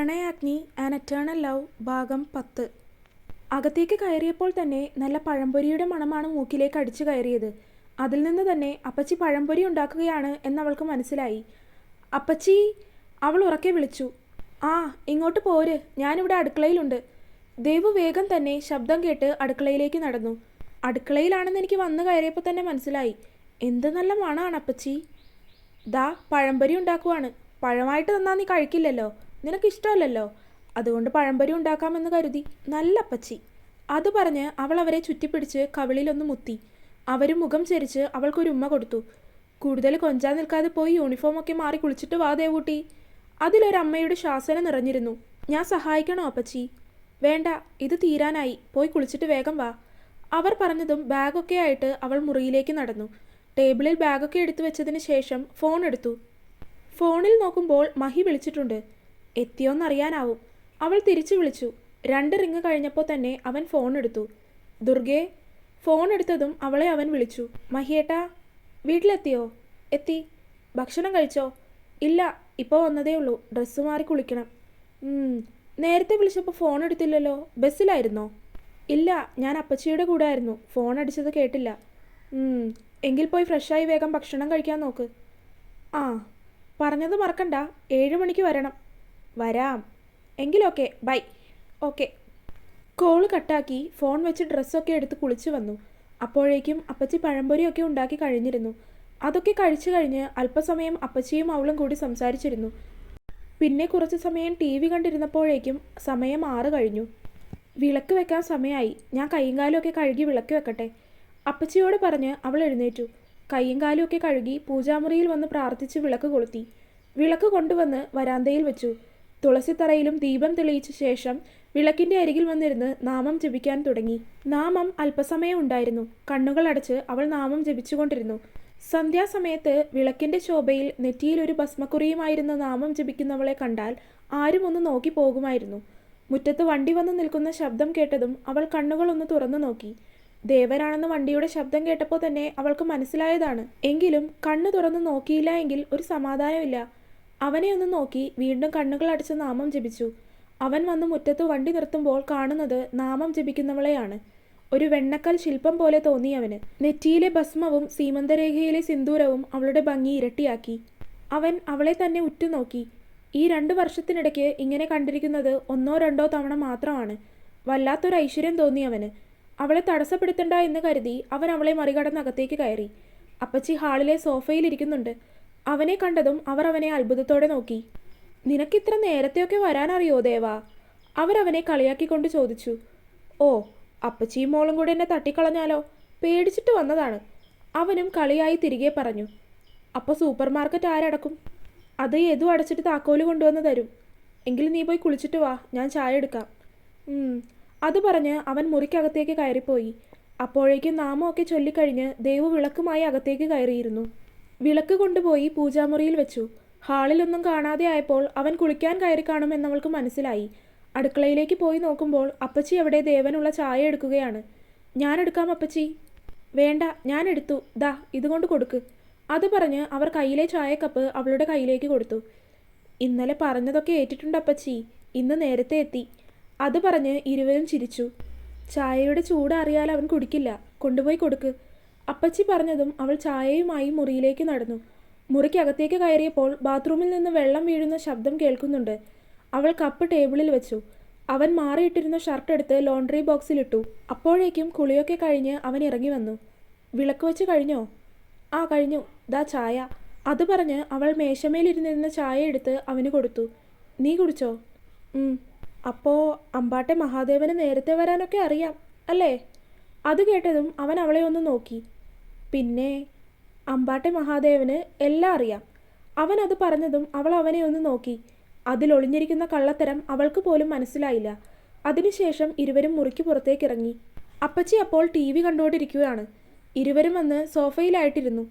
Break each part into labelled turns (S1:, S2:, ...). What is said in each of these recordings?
S1: Pranayagni an eternal love ഭാഗം പത്ത്. അകത്തേക്ക് കയറിയപ്പോൾ തന്നെ നല്ല പഴംപൊരിയുടെ മണമാണ് മൂക്കിലേക്ക് അടിച്ചു കയറിയത്. അതിൽ നിന്ന് തന്നെ അപ്പച്ചി പഴംപൊരി ഉണ്ടാക്കുകയാണ് എന്നവൾക്ക് മനസ്സിലായി. അപ്പച്ചി അവൾ ഉറക്കെ വിളിച്ചു. ആ ഇങ്ങോട്ട് പോര്. ഞാനിവിടെ അടുക്കളയിലുണ്ട്. ദേവു വേഗം തന്നെ ശബ്ദം കേട്ട് അടുക്കളയിലേക്ക് നടന്നു. അടുക്കളയിലാണെന്ന് എനിക്ക് വന്നു കയറിയപ്പോൾ തന്നെ മനസ്സിലായി. എന്ത് നല്ല മണമാണ് അപ്പച്ചി. ദാ പഴംപൊരി ഉണ്ടാക്കുവാണ്. പഴമായിട്ട് തന്നാൽ നീ കഴിക്കില്ലല്ലോ. നിനക്ക് ഇഷ്ടമല്ലല്ലോ അതുകൊണ്ട് പഴംപൊരി ഉണ്ടാക്കാമെന്ന് കരുതി. നല്ല അപ്പച്ചി. അത് പറഞ്ഞ് അവൾ അവരെ ചുറ്റിപ്പിടിച്ച് കവിളിലൊന്ന് മുത്തി. അവരും മുഖം ചരിച്ച് അവൾക്കൊരു ഉമ്മ കൊടുത്തു. കൂടുതൽ കൊഞ്ചാൻ നിൽക്കാതെ പോയി യൂണിഫോമൊക്കെ മാറി കുളിച്ചിട്ട് വാ ദേവൂട്ടി. അതിലൊരമ്മയുടെ ശാസന നിറഞ്ഞിരുന്നു. ഞാൻ സഹായിക്കണോ അപ്പച്ചി? വേണ്ട ഇത് തീരാനായി. പോയി കുളിച്ചിട്ട് വേഗം വാ. അവർ പറഞ്ഞതും ബാഗൊക്കെ ആയിട്ട് അവൾ മുറിയിലേക്ക് നടന്നു. ടേബിളിൽ ബാഗൊക്കെ എടുത്തു വെച്ചതിന് ശേഷം ഫോൺ എടുത്തു. ഫോണിൽ നോക്കുമ്പോൾ മഹി വിളിച്ചിട്ടുണ്ട്. എത്തിയോന്നറിയാനാവും. അവൾ തിരിച്ചു വിളിച്ചു. രണ്ട് റിങ് കഴിഞ്ഞപ്പോൾ തന്നെ അവൻ ഫോൺ എടുത്തു. ദുർഗെ ഫോൺ എടുത്തതും അവളെ അവൻ വിളിച്ചു. മഹിയേട്ടാ വീട്ടിലെത്തിയോ? എത്തി. ഭക്ഷണം കഴിച്ചോ? ഇല്ല ഇപ്പോൾ വന്നതേ ഉള്ളൂ. ഡ്രസ്സ് മാറി കുളിക്കണം. നേരത്തെ വിളിച്ചപ്പോൾ ഫോൺ എടുത്തില്ലല്ലോ. ബസ്സിലായിരുന്നോ? ഇല്ല ഞാൻ അപ്പച്ചിയുടെ കൂടെ ആയിരുന്നു ഫോൺ അടിച്ചത് കേട്ടില്ല. എങ്കിൽ പോയി ഫ്രഷായി വേഗം ഭക്ഷണം കഴിക്കാൻ നോക്ക്. ആ പറഞ്ഞത് മറക്കണ്ട. ഏഴ് മണിക്ക് വരണം. വരാം. എങ്കിലൊക്കെ ബൈ ഓക്കെ കോൾ കട്ടാക്കി ഫോൺ വെച്ച് ഡ്രസ്സൊക്കെ എടുത്ത് കുളിച്ചു വന്നു. അപ്പോഴേക്കും അപ്പച്ചി പഴംപൊരിയൊക്കെ ഉണ്ടാക്കി കഴിഞ്ഞിരുന്നു. അതൊക്കെ കഴിച്ചു കഴിഞ്ഞ് അല്പസമയം അപ്പച്ചിയും അവളും കൂടി സംസാരിച്ചിരുന്നു. പിന്നെ കുറച്ച് സമയം ടി വി കണ്ടിരുന്നപ്പോഴേക്കും സമയം ആറ് കഴിഞ്ഞു. വിളക്ക് വെക്കാൻ സമയമായി ഞാൻ കൈയും കാലുമൊക്കെ കഴുകി വിളക്ക് വെക്കട്ടെ. അപ്പച്ചിയോട് പറഞ്ഞ് അവൾ എഴുന്നേറ്റു. കൈയും കാലുമൊക്കെ കഴുകി പൂജാമുറിയിൽ വന്ന് പ്രാർത്ഥിച്ച് വിളക്ക് കൊളുത്തി. വിളക്ക് കൊണ്ടുവന്ന് വരാന്തയിൽ വെച്ചു. തുളസിത്തറയിലും ദീപം തെളിയിച്ച ശേഷം വിളക്കിന്റെ അരികിൽ വന്നിരുന്ന് നാമം ജപിക്കാൻ തുടങ്ങി. നാമം അല്പസമയം ഉണ്ടായിരുന്നു. കണ്ണുകൾ അടച്ച് അവൾ നാമം ജപിച്ചുകൊണ്ടിരുന്നു. സന്ധ്യാസമയത്ത് വിളക്കിന്റെ ശോഭയിൽ നെറ്റിയിൽ ഒരു ഭസ്മക്കുറിയുമായിരുന്ന നാമം ജപിക്കുന്നവളെ കണ്ടാൽ ആരും ഒന്ന് നോക്കി പോകുമായിരുന്നു. മുറ്റത്ത് വണ്ടി വന്ന് നിൽക്കുന്ന ശബ്ദം കേട്ടതും അവൾ കണ്ണുകളൊന്ന് തുറന്നു നോക്കി. ദേവനാണെന്ന് വണ്ടിയുടെ ശബ്ദം കേട്ടപ്പോൾ തന്നെ അവൾക്ക് മനസ്സിലായതാണ്. എങ്കിലും കണ്ണു തുറന്നു നോക്കിയില്ല എങ്കിൽ ഒരു സമാധാനമില്ല. അവനെ ഒന്ന് നോക്കി വീണ്ടും കണ്ണുകൾ അടച്ച് നാമം ജപിച്ചു. അവൻ വന്ന് മുറ്റത്ത് വണ്ടി നിർത്തുമ്പോൾ കാണുന്നത് നാമം ജപിക്കുന്നവളെയാണ്. ഒരു വെണ്ണക്കൽ ശില്പം പോലെ തോന്നി അവന്. നെറ്റിയിലെ ഭസ്മവും സീമന്തരേഖയിലെ സിന്ദൂരവും അവളുടെ ഭംഗി ഇരട്ടിയാക്കി. അവൻ അവളെ തന്നെ ഉറ്റുനോക്കി. ഈ രണ്ട് വർഷത്തിനിടയ്ക്ക് ഇങ്ങനെ കണ്ടിരിക്കുന്നത് ഒന്നോ രണ്ടോ തവണ മാത്രമാണ്. വല്ലാത്തൊരു ഐശ്വര്യം തോന്നി അവന്. അവളെ തടസ്സപ്പെടുത്തണ്ട എന്ന് കരുതി അവൻ അവളെ മറികടന്ന് അകത്തേക്ക് കയറി. അപ്പച്ചി ഹാളിലെ സോഫയിലിരിക്കുന്നുണ്ട് അവനെ കണ്ടതും അവർ അവനെ അത്ഭുതത്തോടെ നോക്കി. നിനക്കിത്ര നേരത്തെയൊക്കെ വരാനറിയോ ദേവാ? അവരവനെ കളിയാക്കിക്കൊണ്ട് ചോദിച്ചു. ഓ അപ്പച്ചിയും മോളും കൂടെ എന്നെ തട്ടിക്കളഞ്ഞാലോ? പേടിച്ചിട്ട് വന്നതാണ്. അവനും കളിയായി തിരികെ പറഞ്ഞു. അപ്പോൾ സൂപ്പർ മാർക്കറ്റ് ആരടക്കും? അത് ഏതു അടച്ചിട്ട് താക്കോൽ കൊണ്ടുവന്ന് തരും. എങ്കിൽ നീ പോയി കുളിച്ചിട്ട് വാ ഞാൻ ചായ എടുക്കാം. അത് പറഞ്ഞ് അവൻ മുറിക്കകത്തേക്ക് കയറിപ്പോയി. അപ്പോഴേക്കും നാമമൊക്കെ ചൊല്ലിക്കഴിഞ്ഞ് ദേവ് വിളക്കുമായി അകത്തേക്ക് കയറിയിരുന്നു. വിളക്ക് കൊണ്ടുപോയി പൂജാമുറിയിൽ വെച്ചു. ഹാളിലൊന്നും കാണാതെ ആയപ്പോൾ അവൻ കുളിക്കാൻ കയറി കാണുമെന്നവൾക്ക് മനസ്സിലായി. അടുക്കളയിലേക്ക് പോയി നോക്കുമ്പോൾ അപ്പച്ചി അവിടെ ദേവനുള്ള ചായ എടുക്കുകയാണ്. ഞാൻ എടുക്കാം അപ്പച്ചി. വേണ്ട ഞാൻ എടുത്തു. ദാ ഇതുകൊണ്ട് കൊടുക്ക്. അത് പറഞ്ഞ് അവർ കയ്യിലെ ചായക്കപ്പ് അവളുടെ കയ്യിലേക്ക് കൊടുത്തു. ഇന്നലെ പറഞ്ഞതൊക്കെ ഏറ്റിട്ടുണ്ട് അപ്പച്ചി. ഇന്ന് നേരത്തെ എത്തി. അത് പറഞ്ഞ് ഇരുവരും ചിരിച്ചു. ചായയുടെ ചൂട് അറിയാൽ അവൻ കുടിക്കില്ല. കൊണ്ടുപോയി കൊടുക്ക്. അപ്പച്ചി പറഞ്ഞതും അവൾ ചായയുമായി മുറിയിലേക്ക് നടന്നു. മുറിക്കകത്തേക്ക് കയറിയപ്പോൾ ബാത്റൂമിൽ നിന്ന് വെള്ളം വീഴുന്ന ശബ്ദം കേൾക്കുന്നുണ്ട്. അവൾ കപ്പ് ടേബിളിൽ വെച്ചു. അവൻ മാറിയിട്ടിരുന്ന ഷർട്ട് എടുത്ത് ലോണ്ടറി ബോക്സിലിട്ടു അപ്പോഴേക്കും കുളിയൊക്കെ കഴിഞ്ഞ് അവൻ ഇറങ്ങി വന്നു. വിളക്ക് വെച്ച് കഴിഞ്ഞോ? ആ കഴിഞ്ഞു. ദാ ചായ. അത് പറഞ്ഞ് അവൾ മേശമേലിരുന്നിരുന്ന ചായ എടുത്ത് അവന് കൊടുത്തു. നീ കുടിച്ചോ? അപ്പോൾ അപ്പോ അമ്പാട്ടെ മഹാദേവന് നേരത്തെ വരാനൊക്കെ അറിയാം അല്ലേ? അത് കേട്ടതും അവൻ അവളെ ഒന്ന് നോക്കി. പിന്നെ അമ്പാട്ടെ മഹാദേവന് എല്ലാം അറിയാം. അവൻ അത് പറഞ്ഞതും അവൾ അവനെ ഒന്ന് നോക്കി. അതിലൊളിഞ്ഞിരിക്കുന്ന കള്ളത്തരം അവൾക്ക് പോലും മനസ്സിലായില്ല. അതിനുശേഷം ഇരുവരും മുറിക്ക് പുറത്തേക്ക് ഇറങ്ങി അപ്പച്ചി അപ്പോൾ ടി വി കണ്ടുകൊണ്ടിരിക്കുകയാണ്. ഇരുവരും വന്ന് സോഫയിലായിട്ടിരുന്നു.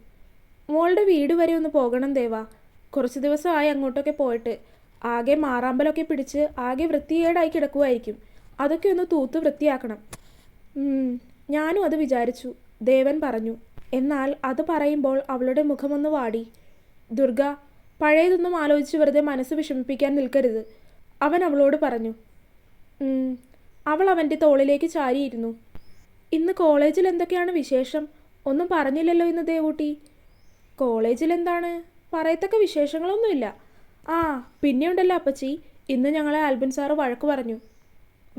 S1: മോളുടെ വീട് വരെ ഒന്ന് പോകണം ദേവ. കുറച്ച് ദിവസമായി അങ്ങോട്ടൊക്കെ പോയിട്ട്. ആകെ മാറാമ്പലൊക്കെ പിടിച്ച് ആകെ വൃത്തികേടായി കിടക്കുമായിരിക്കും അതൊക്കെ ഒന്ന് തൂത്ത് വൃത്തിയാക്കണം. ഞാനും അത് വിചാരിച്ചു. ദേവൻ പറഞ്ഞു. എന്നാൽ അത് പറയുമ്പോൾ അവളുടെ മുഖമൊന്ന് വാടി. ദുർഗ പഴയതൊന്നും ആലോചിച്ച് വെറുതെ മനസ്സ് വിഷമിപ്പിക്കാൻ നിൽക്കരുത്. അവൻ അവളോട് പറഞ്ഞു അവൾ അവന്റെ തോളിലേക്ക് ചാരിയിരുന്നു. ഇന്ന് കോളേജിൽ എന്തൊക്കെയാണ് വിശേഷം? ഒന്നും പറഞ്ഞില്ലല്ലോ ഇന്ന് ദേവൂട്ടി. കോളേജിൽ എന്താണ്? പറയത്തക്ക വിശേഷങ്ങളൊന്നുമില്ല. ആ പിന്നെയുണ്ടല്ലോ അപ്പച്ചി. ഇന്ന് ഞങ്ങളെ ആൽബിൻ സാറ് വഴക്ക് പറഞ്ഞു.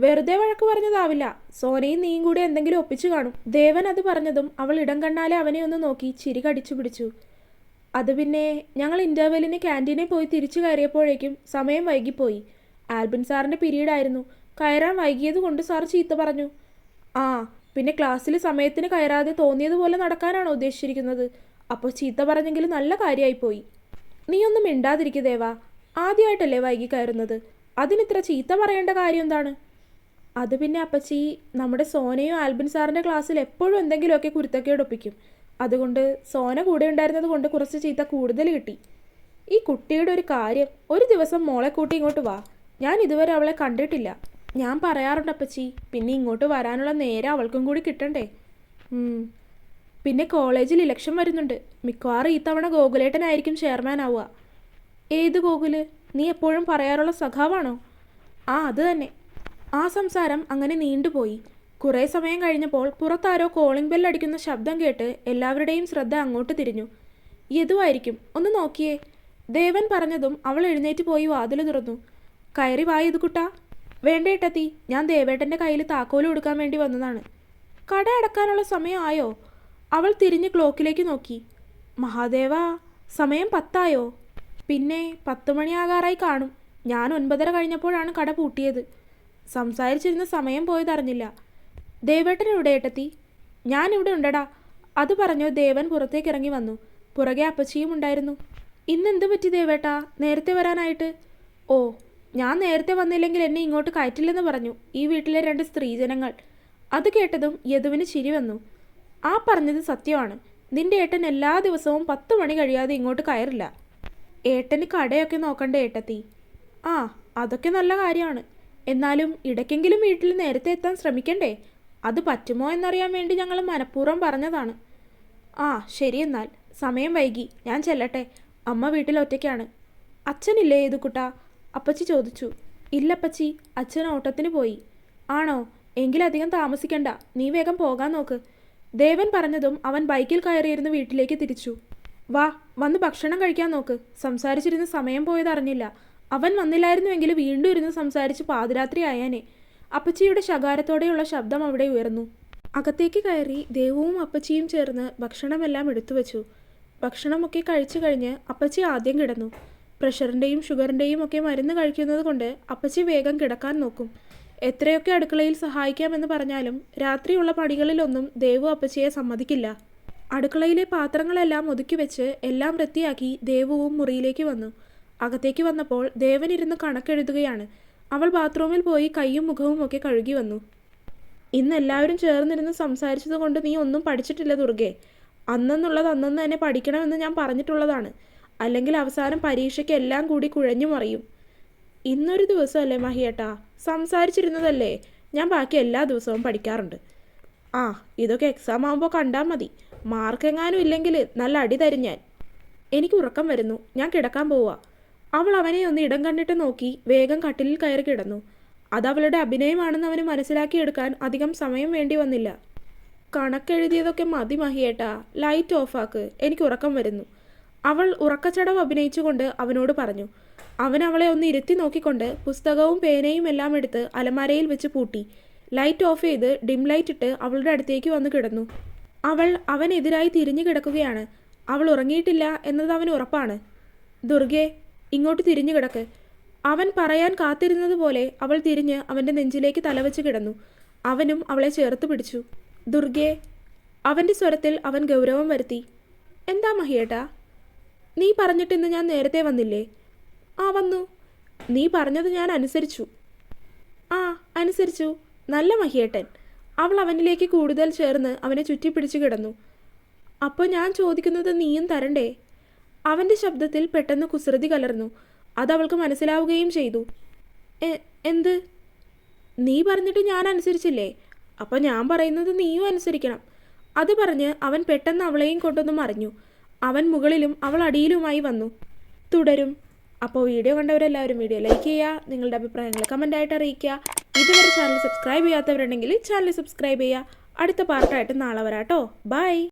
S1: വെറുതെ വഴക്ക് പറഞ്ഞതാവില്ല. സോനയും നീയും കൂടി എന്തെങ്കിലും ഒപ്പിച്ചു കാണും. ദേവൻ അത് പറഞ്ഞതും അവൾ ഇടം കണ്ണാലെ അവനെ ഒന്ന് നോക്കി ചിരി കടിച്ചു പിടിച്ചു. അത് പിന്നെ ഞങ്ങൾ ഇന്റർവെല്ലിന് ക്യാന്റീനിൽ പോയി തിരിച്ചു കയറിയപ്പോഴേക്കും സമയം വൈകിപ്പോയി. ആൽബിൻ സാറിന്റെ പിരീഡ് ആയിരുന്നു കയറാൻ വൈകിയത് കൊണ്ട് സാർ ചീത്ത പറഞ്ഞു. ആ പിന്നെ ക്ലാസ്സിൽ സമയത്തിന് കയറാതെ തോന്നിയതുപോലെ നടക്കാനാണോ ഉദ്ദേശിച്ചിരിക്കുന്നത്? അപ്പോൾ ചീത്ത പറഞ്ഞെങ്കിൽ നല്ല കാര്യമായിപ്പോയി നീയൊന്നും ഒന്നും മിണ്ടാതിരിക്കു ദേവാ. ആദ്യമായിട്ടല്ലേ വൈകി കയറുന്നത്. അതിനിത്ര ചീത്ത പറയേണ്ട കാര്യം എന്താണ്? അത് പിന്നെ അപ്പച്ചി നമ്മുടെ സോനയും ആൽബിൻ സാറിന്റെ ക്ലാസ്സിൽ എപ്പോഴും എന്തെങ്കിലുമൊക്കെ കുരുത്തക്കേട് ഒപ്പിക്കും അതുകൊണ്ട് സോന കൂടെ ഉണ്ടായിരുന്നത് കൊണ്ട് കുറച്ച് ചീത്ത കൂടുതൽ കിട്ടി. ഈ കുട്ടിയുടെ ഒരു കാര്യം ഒരു ദിവസം മോളെ കൂട്ടി ഇങ്ങോട്ട് വാ. ഞാൻ ഇതുവരെ അവളെ കണ്ടിട്ടില്ല. ഞാൻ പറയാറുണ്ട് അപ്പച്ചി പിന്നെ ഇങ്ങോട്ട് വരാനുള്ള നേരം അവൾക്കും കൂടി കിട്ടണ്ടേ? പിന്നെ കോളേജിൽ ഇലക്ഷൻ വരുന്നുണ്ട്. മിക്കവാറും ഈ തവണ ഗോകുലേട്ടനായിരിക്കും ചെയർമാൻ ആവുക. ഏത് ഗോകുൽ? നീ എപ്പോഴും പറയാറുള്ള സഖാവാണോ? ആ അത് തന്നെ. ആ സംസാരം അങ്ങനെ നീണ്ടുപോയി. കുറേ സമയം കഴിഞ്ഞപ്പോൾ പുറത്താരോ കോളിംഗ് ബെൽ അടിക്കുന്ന ശബ്ദം കേട്ട് എല്ലാവരുടെയും ശ്രദ്ധ അങ്ങോട്ട് തിരിഞ്ഞു. യതുവായിരിക്കും ഒന്ന് നോക്കിയേ. ദേവൻ പറഞ്ഞതും അവൾ എഴുന്നേറ്റ് പോയി വാതിൽ തുറന്നു. കയറി വാ യദുക്കുട്ടാ വേണ്ടേട്ടത്തി ഞാൻ ദേവേട്ടന്റെ കയ്യിൽ താക്കോൽ കൊടുക്കാൻ വേണ്ടി വന്നതാണ്. കട അടക്കാനുള്ള സമയമായോ? അവൾ തിരിഞ്ഞ് ക്ലോക്കിലേക്ക് നോക്കി. മഹാദേവ സമയം പത്തായോ? പിന്നെ പത്ത് മണിയാകാറായി കാണും. ഞാൻ ഒൻപതര കഴിഞ്ഞപ്പോഴാണ് കട പൂട്ടിയത്. സംസാരിച്ചിരുന്ന സമയം പോയതറിഞ്ഞില്ല ദേവേട്ടൻ ഇവിടെ ഏട്ടത്തി? ഇവിടെ ഉണ്ടടാ. അത് പറഞ്ഞു ദേവൻ പുറത്തേക്ക് ഇറങ്ങി വന്നു. പുറകെ അപ്പച്ചിയും ഉണ്ടായിരുന്നു. ഇന്നെന്ത് പറ്റി ദേവേട്ടാ? നേരത്തെ വരാനായിട്ട്? ഓ ഞാൻ നേരത്തെ വന്നില്ലെങ്കിൽ എന്നെ ഇങ്ങോട്ട് കയറ്റില്ലെന്ന് പറഞ്ഞു. ഈ വീട്ടിലെ രണ്ട് സ്ത്രീജനങ്ങൾ. അത് കേട്ടതും യദുവിന് ചിരി വന്നു. ആ പറഞ്ഞത് സത്യമാണ്. നിന്റെ ഏട്ടൻ എല്ലാ ദിവസവും പത്ത് മണി കഴിയാതെ ഇങ്ങോട്ട് കയറില്ല. ഏട്ടന് കടയൊക്കെ നോക്കണ്ട ഏട്ടത്തി? ആ അതൊക്കെ നല്ല കാര്യമാണ്. എന്നാലും ഇടയ്ക്കെങ്കിലും വീട്ടിൽ നേരത്തെ എത്താൻ ശ്രമിക്കണ്ടേ? അത് പറ്റുമോ എന്നറിയാൻ വേണ്ടി ഞങ്ങൾ മനഃപൂർവം പറഞ്ഞതാണ്. ആ ശരി എന്നാൽ. സമയം വൈകി. ഞാൻ ചെല്ലട്ടെ. അമ്മ വീട്ടിൽ ഒറ്റയ്ക്കാണ്. അച്ഛനില്ലേ ഏതു കുട്ടാ? അപ്പച്ചി ചോദിച്ചു. ഇല്ലപ്പച്ചി അച്ഛൻ ഓട്ടത്തിന് പോയി. ആണോ? എങ്കിലധികം താമസിക്കണ്ട. നീ വേഗം പോകാൻ നോക്ക്. ദേവൻ പറഞ്ഞതും അവൻ ബൈക്കിൽ കയറിയിരുന്ന് വീട്ടിലേക്ക് തിരിച്ചു. വാ വന്ന് ഭക്ഷണം കഴിക്കാൻ നോക്ക്. സംസാരിച്ചിരുന്ന് സമയം പോയതറിഞ്ഞില്ല. അവൻ വന്നില്ലായിരുന്നുവെങ്കിൽ വീണ്ടും ഇരുന്ന് സംസാരിച്ച് പാതിരാത്രി ആയാനേ. അപ്പച്ചിയുടെ ശകാരത്തോടെയുള്ള ശബ്ദം അവിടെ ഉയർന്നു. അകത്തേക്ക് കയറി ദേവുവും അപ്പച്ചിയും ചേർന്ന് ഭക്ഷണമെല്ലാം എടുത്തു വെച്ചു. ഭക്ഷണമൊക്കെ കഴിച്ചു കഴിഞ്ഞ് അപ്പച്ചി ആദ്യം കിടന്നു. പ്രഷറിന്റെയും ഷുഗറിന്റെയും ഒക്കെ മരുന്ന് കഴിക്കുന്നത് കൊണ്ട് അപ്പച്ചി വേഗം കിടക്കാൻ നോക്കും. എത്രയൊക്കെ അടുക്കളയിൽ സഹായിക്കാമെന്ന് പറഞ്ഞാലും രാത്രിയുള്ള പണികളിലൊന്നും ദേവു അപ്പച്ചിയെ സമ്മതിക്കില്ല. അടുക്കളയിലെ പാത്രങ്ങളെല്ലാം ഒതുക്കി വെച്ച് എല്ലാം വൃത്തിയാക്കി ദേവുവും മുറിയിലേക്ക് വന്നു. അകത്തേക്ക് വന്നപ്പോൾ ദേവൻ ഇരുന്ന് കണക്കെഴുതുകയാണ്. അവൾ ബാത്റൂമിൽ പോയി കൈയും മുഖവും ഒക്കെ കഴുകി വന്നു. ഇന്ന് എല്ലാവരും ചേർന്നിരുന്ന് സംസാരിച്ചത് കൊണ്ട് നീ ഒന്നും പഠിച്ചിട്ടില്ല ദുർഗെ. അന്നെന്നുള്ളത് അന്നെന്ന് തന്നെ പഠിക്കണമെന്ന് ഞാൻ പറഞ്ഞിട്ടുള്ളതാണ്. അല്ലെങ്കിൽ അവസാനം പരീക്ഷയ്ക്ക് എല്ലാം കൂടി കുഴഞ്ഞു മറിയും. ഇന്നൊരു ദിവസമല്ലേ മഹിയേട്ടാ? സംസാരിച്ചിരുന്നതല്ലേ? ഞാൻ ബാക്കി എല്ലാ ദിവസവും പഠിക്കാറുണ്ട്. ആ ഇതൊക്കെ എക്സാം ആകുമ്പോൾ കണ്ടാൽ മതി. മാർക്ക് എങ്ങാനും ഇല്ലെങ്കിൽ നല്ല അടി തരും ഞാൻ. എനിക്ക് ഉറക്കം വരുന്നു. ഞാൻ കിടക്കാൻ പോവാ. അവൾ അവനെ ഒന്ന് ഇടം കണ്ടിട്ട് നോക്കി വേഗം കട്ടിലിൽ കയറി കിടന്നു. അത് അവളുടെ അഭിനയമാണെന്ന് അവന് മനസ്സിലാക്കിയെടുക്കാൻ അധികം സമയം വേണ്ടി വന്നില്ല. കണക്കെഴുതിയതൊക്കെ മതി മഹിയേട്ടാ ലൈറ്റ് ഓഫാക്ക് എനിക്ക് ഉറക്കം വരുന്നു. അവൾ ഉറക്കച്ചടവ് അഭിനയിച്ചുകൊണ്ട് അവനോട് പറഞ്ഞു. അവൻ അവളെ ഒന്ന് ഇരുത്തി നോക്കിക്കൊണ്ട് പുസ്തകവും പേനയും എല്ലാം എടുത്ത് അലമാരയിൽ വെച്ച് പൂട്ടി. ലൈറ്റ് ഓഫ് ചെയ്ത് ഡിം ലൈറ്റ് ഇട്ട് അവളുടെ അടുത്തേക്ക് വന്ന് കിടന്നു. അവൾ അവനെതിരായി തിരിഞ്ഞു കിടക്കുകയാണ്. അവൾ ഉറങ്ങിയിട്ടില്ല എന്നത് അവന് ഉറപ്പാണ്. ദുർഗെ ഇങ്ങോട്ട് തിരിഞ്ഞു കിടക്ക്. അവൻ പറയാൻ കാത്തിരുന്നത് പോലെ അവൾ തിരിഞ്ഞ് അവന്റെ നെഞ്ചിലേക്ക് തലവെച്ച് കിടന്നു. അവനും അവളെ ചേർത്ത് പിടിച്ചു. ദുർഗെ അവന്റെ സ്വരത്തിൽ അവൻ ഗൗരവം വരുത്തി. എന്താ മഹിയേട്ടാ? നീ പറഞ്ഞിട്ടിന്ന് ഞാൻ നേരത്തെ വന്നില്ലേ? ആ വന്നു. നീ പറഞ്ഞത് ഞാൻ അനുസരിച്ചു. ആ അനുസരിച്ചു. നല്ല മഹിയേട്ടൻ. അവൾ അവനിലേക്ക് കൂടുതൽ ചേർന്ന് അവനെ ചുറ്റിപ്പിടിച്ചു കിടന്നു. അപ്പോൾ ഞാൻ ചോദിക്കുന്നത് നീയും തരണ്ടേ? അവന്റെ ശബ്ദത്തിൽ പെട്ടെന്ന് കുസൃതി കലർന്നു. അതവൾക്ക് മനസ്സിലാവുകയും ചെയ്തു. എന്ത്? നീ പറഞ്ഞിട്ട് ഞാൻ അനുസരിച്ചില്ലേ? അപ്പം ഞാൻ പറയുന്നത് നീയും അനുസരിക്കണം. അത് പറഞ്ഞ് അവൻ പെട്ടെന്ന് അവളെയും കൊണ്ടൊന്ന് മറിഞ്ഞു. അവൻ മുകളിലും അവൾ അടിയിലുമായി വന്നു. തുടരും. അപ്പോൾ വീഡിയോ കണ്ടവരെല്ലാവരും വീഡിയോ ലൈക്ക് ചെയ്യുക നിങ്ങളുടെ അഭിപ്രായങ്ങൾ കമന്റായിട്ട് അറിയിക്കുക. ഇതുവരെ ചാനൽ സബ്സ്ക്രൈബ് ചെയ്യാത്തവരുണ്ടെങ്കിൽ ചാനൽ സബ്സ്ക്രൈബ് ചെയ്യുക. അടുത്ത പാർട്ടായിട്ട് നാളെ വരാട്ടോ ബൈ